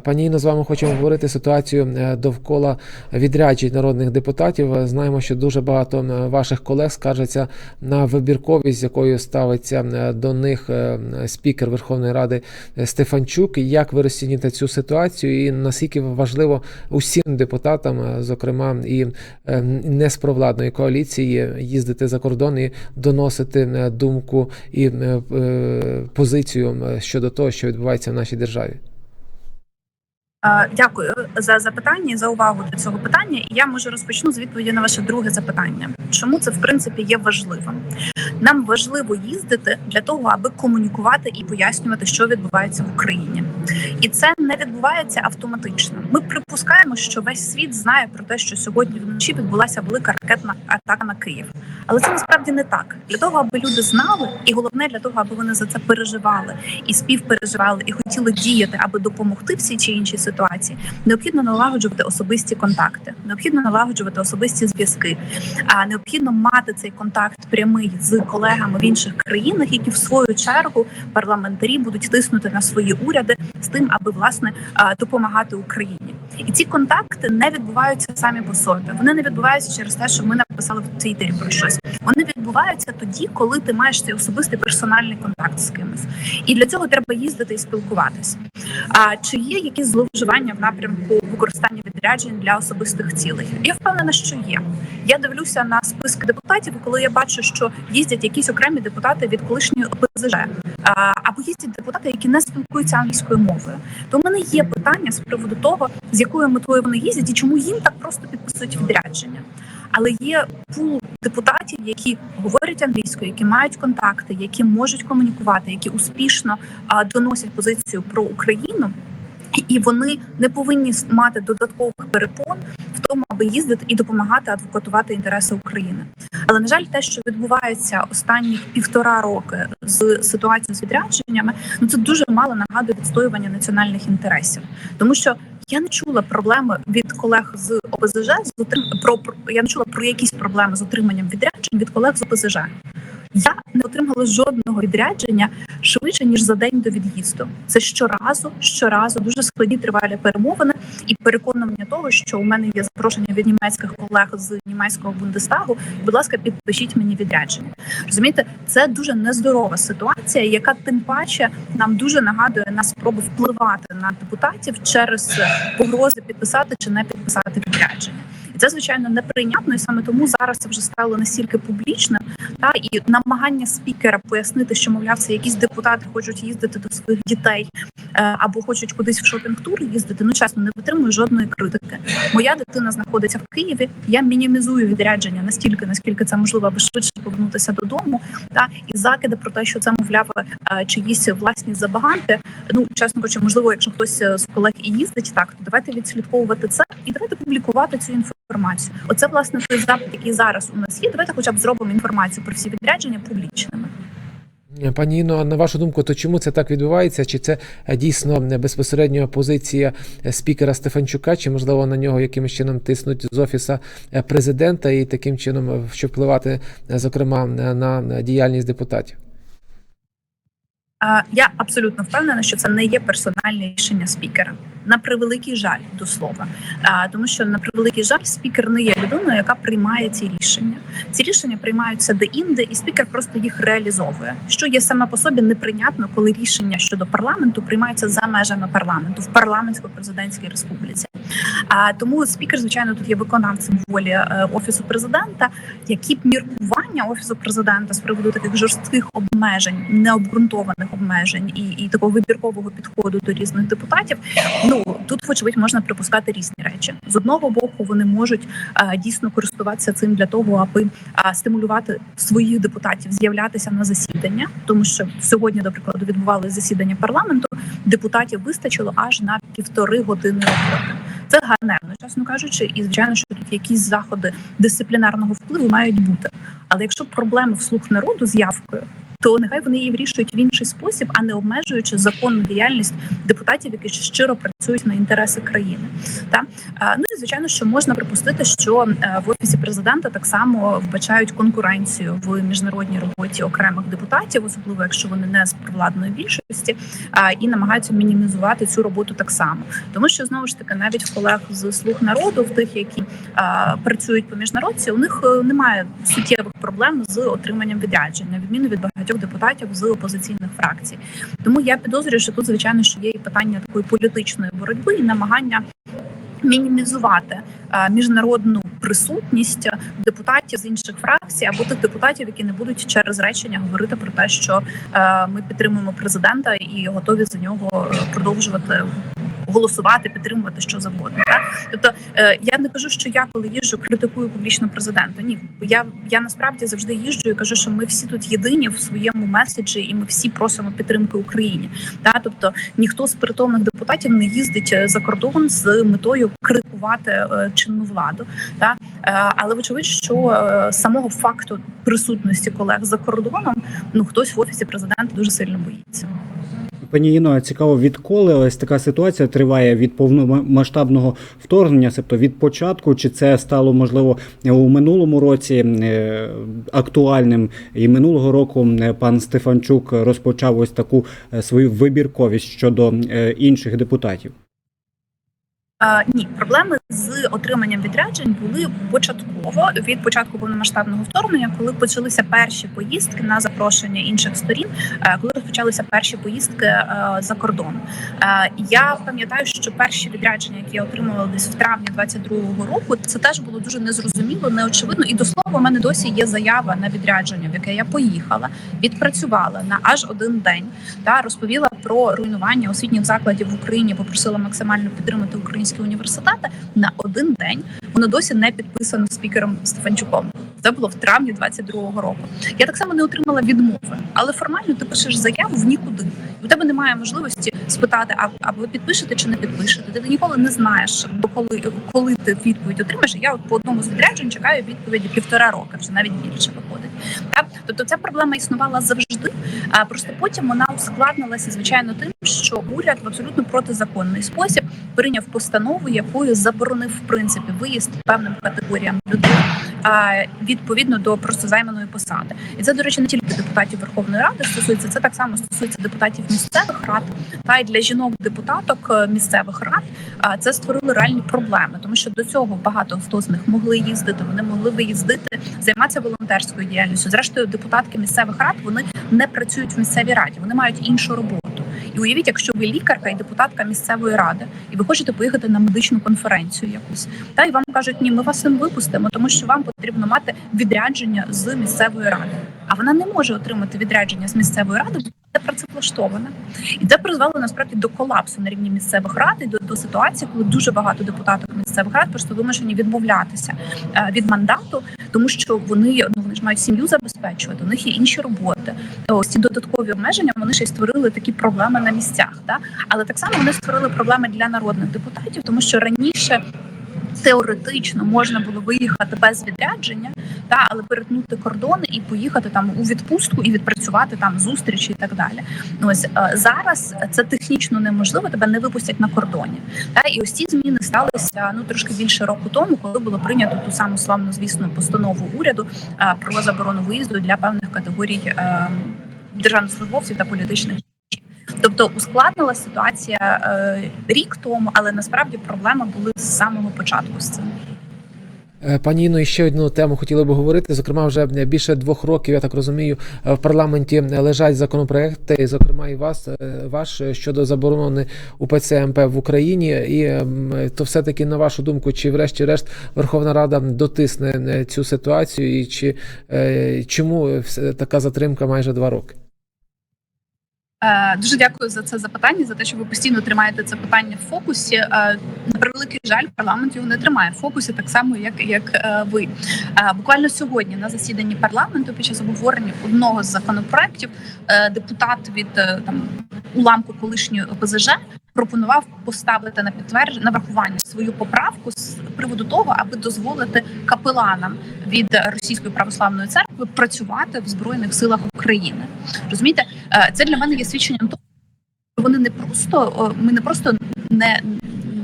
Пані Інно, з вами хочемо говорити ситуацію е, довкола відряджень народних депутатів. Е, Знаємо, що дуже багато е, ваших колег скаржаться на вибірковість, з якою ставиться до них спікер Верховної Ради Стефанчук. Як ви розцінюєте цю ситуацію, і наскільки важливо усім депутатам, зокрема і не з провладної коаліції, їздити за кордон і доносити думку і позицію щодо того, що відбувається в нашій державі? Е, Дякую за запитання за увагу до цього питання. І я може розпочну з відповіді на ваше друге запитання. Чому це в принципі є важливим? Нам важливо їздити для того, аби комунікувати і пояснювати, що відбувається в Україні, і це не відбувається автоматично. Ми припускаємо, що весь світ знає про те, що сьогодні вночі відбулася велика ракетна атака на Київ, але це насправді не так. Для того, аби люди знали, і головне для того, аби вони за це переживали і співпереживали, і хотіли діяти, аби допомогти в чи іншій ситуації, необхідно налагоджувати особисті контакти, необхідно налагоджувати особисті зв'язки. А необхідно мати цей контакт прямий з колегами в інших країнах, які в свою чергу парламентарі будуть тиснути на свої уряди з тим, аби власне допомагати Україні. І ці контакти не відбуваються самі по собі. Вони не відбуваються через те, що ми написали в Твіттері про щось. Вони відбуваються тоді, коли ти маєш цей особистий персональний контакт з кимось. І для цього треба їздити і спілкуватися. А чи є якісь зловживання в напрямку використання відряджень для особистих цілей? Я впевнена, що є. Я дивлюся на списки депутатів, коли я бачу, що їздять якісь окремі депутати від колишньої ОПЗЖ, або їздять депутати, які не спілкуються англійською мовою, то в мене є питання з приводу того, з якою метою вони їздять і чому їм так просто підписують відрядження. Але є пул депутатів, які говорять англійською, які мають контакти, які можуть комунікувати, які успішно доносять позицію про Україну. І вони не повинні мати додаткових перепон в тому, аби їздити і допомагати адвокатувати інтереси України. Але на жаль, те, що відбувається останні півтора роки з ситуацією з відрядженнями, ну це дуже мало нагадує відстоювання національних інтересів, тому що. Я не чула проблеми від колег з ОПЗЖ з отрим... про- я не чула про якісь проблеми з отриманням відряджень від колег з ОПЗЖ. Я не отримала жодного відрядження швидше ніж за день до від'їзду. Це щоразу, щоразу дуже складні тривалі перемовини і переконування того, що у мене є запрошення від німецьких колег з німецького бундестагу. Будь ласка, підпишіть мені відрядження. Розумієте, це дуже нездорова ситуація, яка тим паче нам дуже нагадує на спроби впливати на депутатів через погрози підписати чи не підписати відрядження. Це звичайно неприйнятно, і саме тому зараз це вже стало настільки публічним, та і намагання спікера пояснити, що мовляв, це якісь депутати хочуть їздити до своїх дітей е, або хочуть кудись в шопінг-тур їздити. Ну чесно, не витримую жодної критики. Моя дитина знаходиться в Києві. Я мінімізую відрядження настільки, наскільки це можливо, аби швидше повернутися додому. Та і закиди про те, що це мовляв е, чиїсь власні забаганки. Ну чесно кажучи, можливо, якщо хтось е, з колег і їздить, так то давайте відслідковувати це і давайте публікувати цю інформацію. Оце власне той запит, який зараз у нас є. Давайте, хоча б зробимо інформацію про всі відрядження публічними. Пані Інно, на вашу думку, то чому це так відбувається? Чи це е, дійсно е, безпосередньо позиція е, спікера Стефанчука, чи можливо на нього якимось чином тиснуть з офіса е, президента і таким чином е, щоб впливати, е, зокрема, е, на діяльність депутатів? Я абсолютно впевнена, що це не є персональне рішення спікера. На превеликий жаль до слова, тому що на превеликий жаль, спікер не є людиною, яка приймає ці рішення. Ці рішення приймаються де-інде, і спікер просто їх реалізовує. Що є саме по собі неприйнятно, коли рішення щодо парламенту приймаються за межами парламенту в парламентсько-президентській республіці. А тому спікер, звичайно, тут є виконавцем волі е, офісу президента. Які б міркування офісу президента з приводу таких жорстких обмежень, необґрунтованих обмежень і, і такого вибіркового підходу до різних депутатів. Ну тут, вочевидь, можна припускати різні речі. З одного боку, вони можуть е, дійсно користуватися цим для того, аби е, стимулювати своїх депутатів з'являтися на засідання, тому що сьогодні, до прикладу, відбувалося засідання парламенту. Депутатів вистачило аж на півтори години роботи. Це ганебно, чесно кажучи, і звичайно, що тут якісь заходи дисциплінарного впливу мають бути. Але якщо проблеми вслух народу з явкою, то нехай вони її вирішують в інший спосіб, а не обмежуючи законну діяльність депутатів, які щиро працюють на інтереси країни. Та ну і звичайно, що можна припустити, що е, в офісі президента так само вбачають конкуренцію в міжнародній роботі окремих депутатів, особливо якщо вони не з провладної більшості, і намагаються мінімізувати цю роботу так само, тому що знову ж таки навіть колег з слуг народу, в тих, які працюють по міжнародці, у них е, немає суттєвих проблем з отриманням відряджень, на відміну від багатьох депутатів з опозиційних фракцій. Тому я підозрюю, що тут звичайно що є і питання такої політичної боротьби і намагання мінімізувати е, міжнародну присутність депутатів з інших фракцій або тих депутатів, які не будуть через речення говорити про те, що е, ми підтримуємо президента і готові за нього е, продовжувати. Голосувати, підтримувати що завгодно. Так? Тобто е, я не кажу, що я коли їжджу, критикую публічно президента. Ні, я, я насправді завжди їжджу і кажу, що ми всі тут єдині в своєму меседжі, і ми всі просимо підтримки Україні. Та тобто ніхто з притомних депутатів не їздить е, за кордон з метою критикувати е, чинну владу. Та е, але вочевидь, що е, самого факту присутності колег за кордоном ну хтось в офісі президента дуже сильно боїться. Пані Іно, цікаво, відколи ось така ситуація триває від повномасштабного вторгнення, тобто від початку, чи це стало можливо у минулому році е, актуальним? І минулого року е, пан Стефанчук розпочав ось таку е, свою вибірковість щодо інших депутатів. Ні, проблеми з отриманням відряджень були початково від початку повномасштабного вторгнення, коли почалися перші поїздки на запрошення інших сторін, е, коли розпочалися перші поїздки е, за кордон. Е, Я пам'ятаю, що перші відрядження, які я отримувала десь в травні 22-го року, це теж було дуже незрозуміло, неочевидно. І до слова, у мене досі є заява на відрядження, в яке я поїхала, відпрацювала на аж один день та розповіла про руйнування освітніх закладів в Україні, попросила максимально підтримати українські університети на один день. Воно досі не підписано спікером Стефанчуком. Це було в травні 22-го року. Я так само не отримала відмови, але формально ти пишеш заяву в нікуди. У тебе немає можливості спитати, а, а ви підпишете чи не підпишете. Ти ніколи не знаєш, коли, коли ти відповідь отримаєш. Я от по одному з відряджень чекаю відповіді півтора роки, вже навіть більше виходить. Так? Тобто ця проблема існувала завжди. А просто потім вона ускладнилася, звичайно, тим, що уряд в абсолютно протизаконний спосіб прийняв постанову, якою заборонив в принципі виїзд певним категоріям людей відповідно до просто займаної посади. І це, до речі, не тільки депутатів Верховної Ради стосується, це так само стосується депутатів місцевих рад та й для жінок-депутаток е, місцевих рад. А це створило реальні проблеми, тому що до цього багато хто з них могли їздити, вони могли виїздити, займатися волонтерською діяльністю. Зрештою, депутатки місцевих рад вони не працюють в місцевій раді, вони мають іншу роботу. І уявіть, якщо ви лікарка і депутатка місцевої ради, і ви хочете поїхати на медичну конференцію якусь, та і вам кажуть, ні, ми вас не випустимо, тому що вам потрібно мати відрядження з місцевої ради. А вона не може отримати відрядження з місцевої ради, бо не працевлаштована. І це призвело насправді до колапсу на рівні місцевих рад і до, до ситуації, коли дуже багато депутаток місцевих рад просто вимушені відмовлятися е, від мандату, тому що вони ну вони ж мають сім'ю забезпечувати, у них є інші роботи. Ось ці додаткові обмеження вони ще й створили такі проблеми на місцях. Да? Але так само вони створили проблеми для народних депутатів, тому що раніше. Теоретично можна було виїхати без відрядження, та але перетнути кордони і поїхати там у відпустку і відпрацювати там зустрічі і так далі. Ось е, зараз це технічно неможливо, тебе не випустять на кордоні. Та і ось ці зміни сталися ну трошки більше року тому, коли було прийнято ту саму славну звісну постанову уряду е, про заборону виїзду для певних категорій е, державних службовців та політичних. Тобто ускладнила ситуація е, рік тому, але насправді проблеми були з самого початку з цим. Е, Пані Інно, і ще одну тему хотіли би говорити. Зокрема, вже більше двох років, я так розумію, в парламенті лежать законопроекти, зокрема, і вас е, ваш щодо заборони УПЦ МП в Україні. І то все-таки на вашу думку, чи врешті-решт Верховна Рада дотисне цю ситуацію, і чи чому така затримка майже два роки? Е, Дуже дякую за це запитання, за те, що ви постійно тримаєте це питання в фокусі. Е, На превеликий жаль, парламент його не тримає в фокусі, так само як, як е, ви. Буквально сьогодні на засіданні парламенту під час обговорення одного з законопроєктів е, депутат від там уламку колишньої ОПЗЖ пропонував поставити на підтвердження на врахування свою поправку з приводу того, аби дозволити капеланам від російської православної церкви працювати в збройних силах України. Розумієте, Е, це для мене є свідченням того, що вони не просто ми не просто не,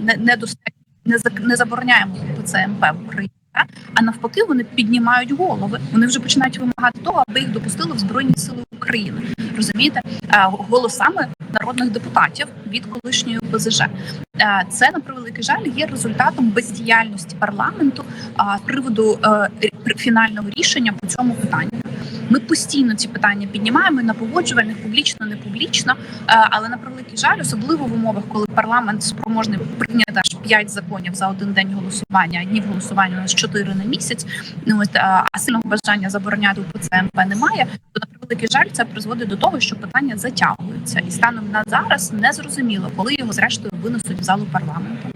не, не достатньо не, не забороняємо ПЦМП в Україні. А навпаки, вони піднімають голови. Вони вже починають вимагати того, аби їх допустили в збройні сили України. Розумієте, Е, голосами народних депутатів від колишньої ОПЗЖ. Е, Це на превеликий жаль є результатом бездіяльності парламенту з приводу е, фінального рішення по цьому питанню. Ми постійно ці питання піднімаємо на погоджувальних, публічно, не публічно. Е, Але на превеликий жаль, особливо в умовах, коли парламент спроможний прийняти 5 законів за один день голосування, днів голосування у нас 4 на місяць. Ну от а сильного бажання забороняти УПЦ МП немає. То на превеликий жаль, це призводить до того, що питання затягується, і станом на зараз не зрозуміло, коли його зрештою винесуть в залу парламенту.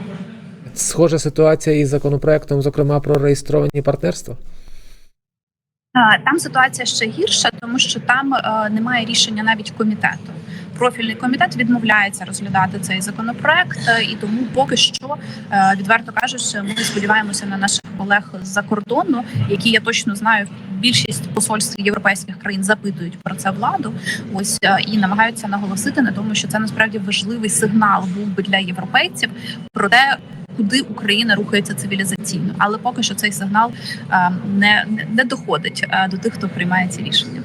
Схожа ситуація із законопроектом, зокрема про реєстровані партнерства. Там ситуація ще гірша, тому що там е, немає рішення навіть комітету. Профільний комітет відмовляється розглядати цей законопроект, е, і тому поки що, е, відверто кажучи, ми сподіваємося на наших колег з-за кордону, які я точно знаю, більшість посольств європейських країн запитують про це владу. Ось е, і намагаються наголосити на тому, що це насправді важливий сигнал був би для європейців про те. Куди Україна рухається цивілізаційно, але поки що цей сигнал не, не, доходить до тих, хто приймає ці рішення.